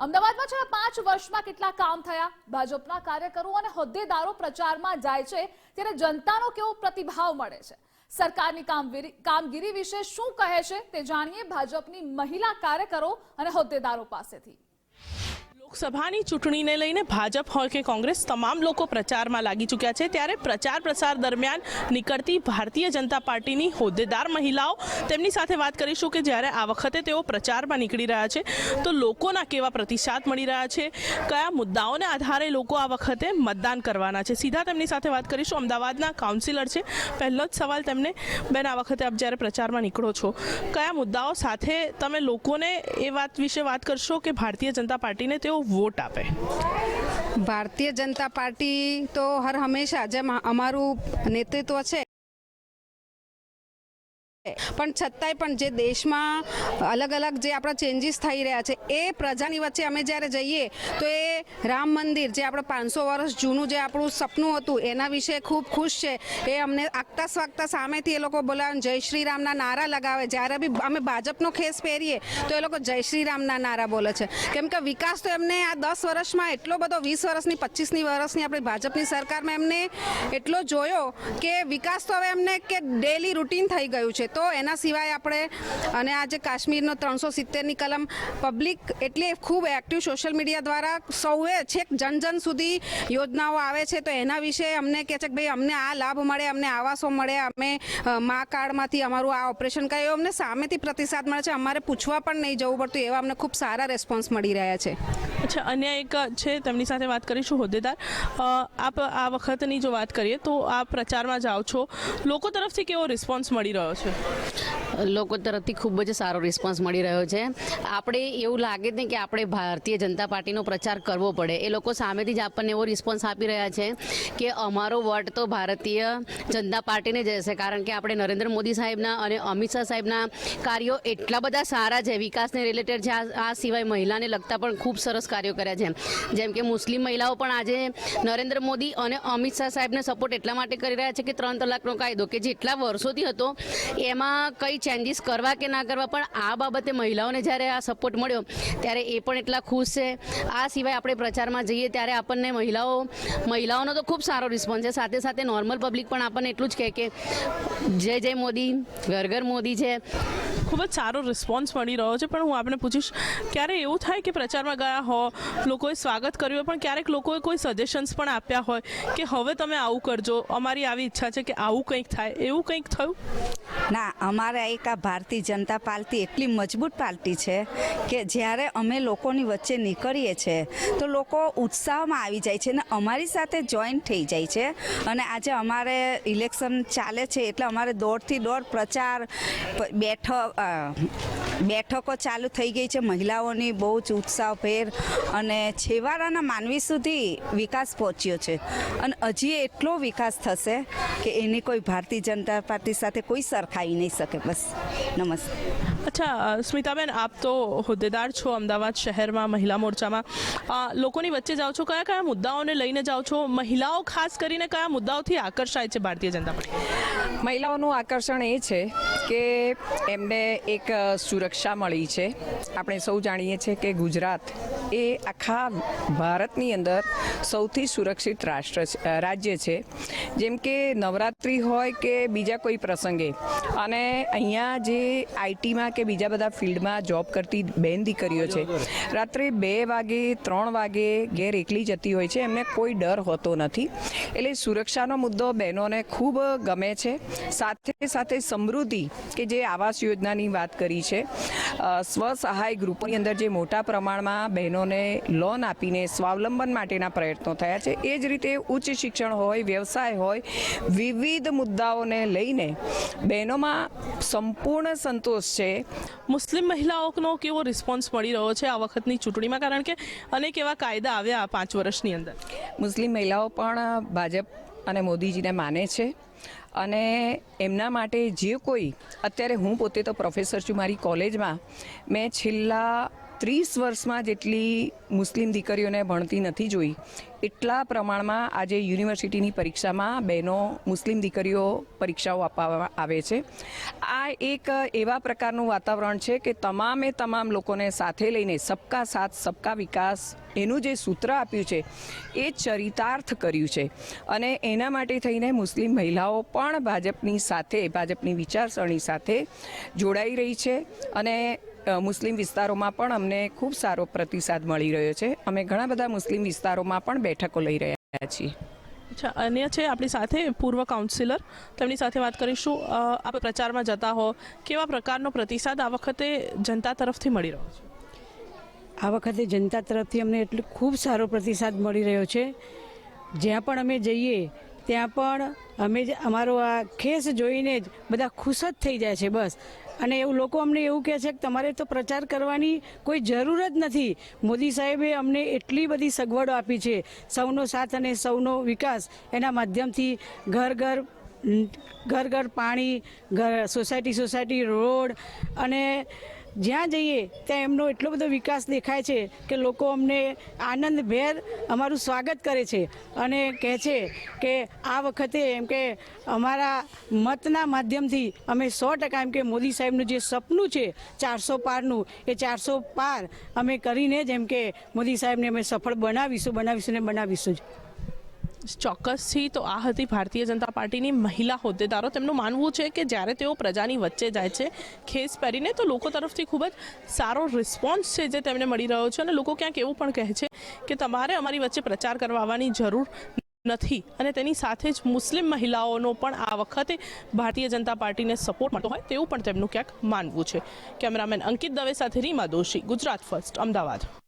અમદાવાદમાં છેલ્લા પાંચ વર્ષમાં કેટલા કામ થયા? ભાજપના કાર્યકરો અને હોદ્દેદારો પ્રચારમાં જાય છે ત્યારે જનતાનો કેવો પ્રતિભાવ મળે છે? સરકારની કામગીરી વિશે શું કહે છે તે જાણીએ ભાજપની મહિલા કાર્યકરો અને હોદ્દેદારો પાસેથી. લોકસભાની ચૂંટણીને લઈને ભાજપ હોય કે કોંગ્રેસ તમામ લોકો પ્રચારમાં લાગી ચૂક્યા છે ત્યારે પ્રચાર પ્રસાર દરમિયાન નીકળતી ભારતીય જનતા પાર્ટીની હોદ્દેદાર મહિલાઓ તેમની સાથે વાત કરીશું કે જ્યારે આ વખતે તેઓ પ્રચારમાં નીકળી રહ્યા છે તો લોકોના કેવા પ્રતિસાદ મળી રહ્યા છે? કયા મુદ્દાઓને આધારે લોકો આ વખતે મતદાન કરવાના છે? સીધા તેમની સાથે વાત કરીશું. અમદાવાદના કાઉન્સિલર છે. પહેલો જ સવાલ તેમને, બેન, આ વખતે આપ જ્યારે પ્રચારમાં નીકળો છો, કયા મુદ્દાઓ સાથે તમે લોકોને એ વાત વિશે વાત કરશો કે ભારતીય જનતા પાર્ટીને તેઓ વોટ આપે. ભારતીય જનતા પાર્ટી તો હર હંમેશા જેમ અમારું નેતૃત્વ છે પણ છતાંય પણ જે દેશમાં અલગ અલગ જે આપણા ચેન્જીસ થઈ રહ્યા છે, એ પ્રજાની વચ્ચે અમે જ્યારે જઈએ, તો એ રામ મંદિર જે આપણે પાંચસો વર્ષ જૂનું જે આપણું સપનું હતું, એના વિશે ખૂબ ખુશ છે. એ અમને આગતા સ્વાગતા સામેથી એ લોકો બોલાવે જય શ્રી રામના નારા લગાવે. જ્યારે બી અમે ભાજપનો ખેસ પહેરીએ, તો એ લોકો જય શ્રી રામના નારા બોલે છે. કેમ કે વિકાસ તો એમને આ દસ વર્ષમાં એટલો બધો, વીસ વર્ષની, પચીસની વર્ષની આપણી ભાજપની સરકારમાં એમને એટલો જોયો કે વિકાસ તો હવે એમને કે ડેલી રૂટીન થઈ ગયું છે. તો એના સિવાય આપણે, અને આ જે કાશ્મીરનો ત્રણસો સિત્તેરની કલમ પબ્લિક એટલે ખૂબ એક્ટિવ સોશિયલ મીડિયા દ્વારા સૌએ છેક જન જન સુધી યોજનાઓ આવે છે. તો એના વિશે અમને કહે છે કે ભાઈ અમને આ લાભ મળે, અમને આવાસો મળે, અમે મા કાર્ડમાંથી અમારું આ ઓપરેશન કર્યું અમને સામેથી પ્રતિસાદ મળે છે. અમારે પૂછવા પણ નહીં જવું પડતું, એવા અમને ખૂબ સારા રેસ્પોન્સ મળી રહ્યા છે. અચ્છા અન્ય એક છે, તેમની સાથે વાત કરીશું હોદ્દેદાર. આપ આ વખતની જો વાત કરીએ તો આ પ્રચારમાં જાઓ છો. લોકો તરફથી કેવો રિસ્પોન્સ મળી રહ્યો છે? લોકો તરફથી ખૂબ જ સારો રિસ્પોન્સ મળી રહ્યો છે. આપણે એવું લાગે જ કે આપણે ભારતીય જનતા પાર્ટીનો પ્રચાર કરવો પડે. એ લોકો સામેથી જ આપણને એવો રિસ્પોન્સ આપી રહ્યા છે કે અમારો વોટ તો ભારતીય જનતા પાર્ટીને જ હશે કારણ કે આપણે નરેન્દ્ર મોદી સાહેબના અને અમિત શાહ સાહેબના કાર્યો એટલા બધા સારા છે. વિકાસને રિલેટેડ છે. આ આ સિવાય મહિલાને લગતા પણ ખૂબ સરસ કાર્યો કર્યા છે. જેમ કે મુસ્લિમ મહિલાઓ પણ આજે નરેન્દ્ર મોદી અને અમિત શાહ સાહેબને સપોર્ટ એટલા માટે કરી રહ્યા છે કે ત્રણ તલાકનો કાયદો કે જેટલા વર્ષોથી હતો એમાં કઈ ચેન્જીસ કરવા કે ના કરવા, પણ આ બાબતે મહિલાઓને જ્યારે આ સપોર્ટ મળ્યો, ત્યારે એ પણ એટલા ખુશ છે. આ સિવાય આપણે પ્રચારમાં જઈએ ત્યારે આપણને મહિલાઓ, મહિલાઓનો તો ખૂબ સારો રિસ્પોન્સ છે. સાથે સાથે નોર્મલ પબ્લિક પણ આપણને એટલું જ કહે કે, જય જય મોદી, ઘર ઘર મોદી છે. ખૂબ જ સારો રિસ્પોન્સ મળી રહ્યો છે. પણ હું આપને પૂછીશ, ક્યારે એવું થાય કે પ્રચારમાં ગયા હો, લોકોએ સ્વાગત કર્યું હોય, પણ ક્યારેક લોકોએ કોઈ સજેશન્સ પણ આપ્યા હોય કે હવે તમે આવું કરજો, અમારી આવી ઈચ્છા છે કે આવું કંઈક થાય. એવું કંઈક થયું? ના, અમારે એક આ ભારતીય જનતા પાર્ટી એટલી મજબૂત પાર્ટી છે કે જ્યારે અમે લોકોની વચ્ચે નીકળીએ છીએ તો લોકો ઉત્સાહમાં આવી જાય છે અને અમારી સાથે જોઈન થઈ જાય છે. અને આજે અમારે ઇલેક્શન ચાલે છે એટલે અમારે દોડથી દોડ પ્રચાર બેઠક બેઠકો ચાલુ થઈ ગઈ છે મહિલાઓની બહુ જ ઉત્સાહભેર અને છેવાડાના માનવી સુધી વિકાસ પહોંચ્યો છે. અને હજી એટલો વિકાસ થશે કે એની કોઈ ભારતીય જનતા પાર્ટી સાથે કોઈ સરખાવી નહીં શકે. બસ નમસ્તે. અચ્છા સ્મિતાબેન આપ તો હોદ્દેદાર છો અમદાવાદ શહેરમાં મહિલા મોરચામાં. લોકોની વચ્ચે જાઓ છો કયા કયા મુદ્દાઓને લઈને જાઓ છો? મહિલાઓ ખાસ કરીને કયા મુદ્દાઓથી આકર્ષાય છે ભારતીય જનતા પાર્ટી? મહિલાઓનું આકર્ષણ એ છે કે એમને એક સુરક્ષા મળી છે. આપણે સૌ જાણીએ છીએ કે ગુજરાત એ આખા ભારતની અંદર સૌથી સુરક્ષિત રાષ્ટ્ર રાજ્ય છે. જેમ કે નવરાત્રિ હોય કે બીજા કોઈ પ્રસંગે. અને અહીંયા જે આઈટીમાં કે બીજા બધા ફિલ્ડમાં જોબ કરતી બેન દીકરીઓ છે, રાત્રે બે વાગે, ત્રણ વાગે ઘેર એકલી જતી હોય છે, એમને કોઈ ડર હોતો નથી. એટલે સુરક્ષાનો મુદ્દો બહેનોને ખૂબ ગમે છે. સાથે સાથે સમૃદ્ધિ કે જે આવાસ યોજનાની વાત કરી છે સ્વ સ્વસહાય ગ્રુપોની અંદર જે મોટા પ્રમાણમાં બહેનોને લોન આપીને સ્વાવલંબન માટેના પ્રયત્નો થયા છે. એ જ રીતે ઉચ્ચ શિક્ષણ હોય વ્યવસાય હોય વિવિધ મુદ્દાઓને લઈને બહેનોમાં સંપૂર્ણ સંતોષ છે. મુસ્લિમ મહિલાઓનો કેવો રિસ્પોન્સ મળી રહ્યો છે આ વખતની ચૂંટણીમાં? કારણ કે અનેક એવા કાયદા આવ્યા પાંચ વર્ષની અંદર. મુસ્લિમ મહિલાઓ પણ ભાજપ અને મોદીજીને માને છે અને એમના માટે જે કોઈ અત્યારે હું પોતે તો પ્રોફેસર છું મારી કોલેજમાં મેં છેલ્લા ત્રીસ વર્ષમાં જેટલી મુસ્લિમ દીકરીઓને ભણતી નથી જોઈ, એટલા પ્રમાણમાં આજે યુનિવર્સિટીની પરીક્ષામાં બહેનો મુસ્લિમ દીકરીઓ પરીક્ષાઓ આપવામાં આવે છે. આ એક એવા પ્રકારનું વાતાવરણ છે કે તમામે તમામ લોકોને સાથે લઈને સબકા સાથ, સબકા વિકાસ એનું જે સૂત્ર આપ્યું છે એ ચરિતાર્થ કર્યું છે. અને એના માટે થઈને મુસ્લિમ મહિલાઓ પણ ભાજપની સાથે, ભાજપની વિચારસરણી સાથે જોડાઈ રહી છે. અને મુસ્લિમ વિસ્તારોમાં પણ અમને ખૂબ સારો પ્રતિસાદ મળી રહ્યો છે. અમે ઘણા બધા મુસ્લિમ વિસ્તારોમાં પણ બેઠકો લઈ રહ્યા છીએ. અચ્છા અન્ય છે આપણી સાથે પૂર્વ કાઉન્સિલર તેમની સાથે વાત કરીશું. આપ પ્રચારમાં જતા હો. કેવા પ્રકારનો પ્રતિસાદ આ વખતે જનતા તરફથી મળી રહ્યો છે? આ વખતે જનતા તરફથી અમને એટલો ખૂબ સારો પ્રતિસાદ મળી રહ્યો છે. જ્યાં પણ અમે જઈએ ત્યાં પણ અમે જ, અમારો આ ખેસ જોઈને જ બધા ખુશ જ થઈ જાય છે, બસ. અને એવું લોકો અમને એવું કહે છે કે તમારે તો પ્રચાર કરવાની કોઈ જરૂર જ નથી. મોદી સાહેબે અમને એટલી બધી સગવડો આપી છે, સૌનો સાથ અને સૌનો વિકાસ. એના માધ્યમથી ઘર ઘર ઘર ઘર પાણી, ઘર, સોસાયટી સોસાયટી, રોડ અને જ્યાં જઈએ, ત્યાં એમનો એટલો બધો વિકાસ દેખાય છે કે લોકો અમને આનંદભેર અમારું સ્વાગત કરે છે અને કહે છે કે આ વખતે એમ કે અમારા મતના માધ્યમથી અમે સો ટકા એમ કે મોદી સાહેબનું જે સપનું છે ચારસો પારનું, એ ચારસો પાર અમે કરીને જ એમ કે મોદી સાહેબને અમે સફળ બનાવીશું બનાવીશું ને બનાવીશું જ. ચોક્કસથી તો આ હતી ભારતીય જનતા પાર્ટીની મહિલા હોદ્દેદારો. તેમનું માનવું છે કે જ્યારે તેઓ પ્રજાની વચ્ચે જાય છે, ખેસ પહેરીને, તો લોકો તરફથી ખૂબ જ સારો રિસ્પોન્સ છે જે તેમને મળી રહ્યો છે અને લોકો ક્યાંક એવું પણ કહે છે કે તમારે અમારી વચ્ચે પ્રચાર કરવા આવવાની જરૂર નથી અને તેની સાથે જ મુસ્લિમ મહિલાઓનો પણ આ વખતે ભારતીય જનતા પાર્ટીને સપોર્ટ મળતો હોય તેવું પણ તેમનું ક્યાંક માનવું છે. કેમેરામેન અંકિત દવે સાથે રીમા દોશી, ગુજરાત ફર્સ્ટ અમદાવાદ.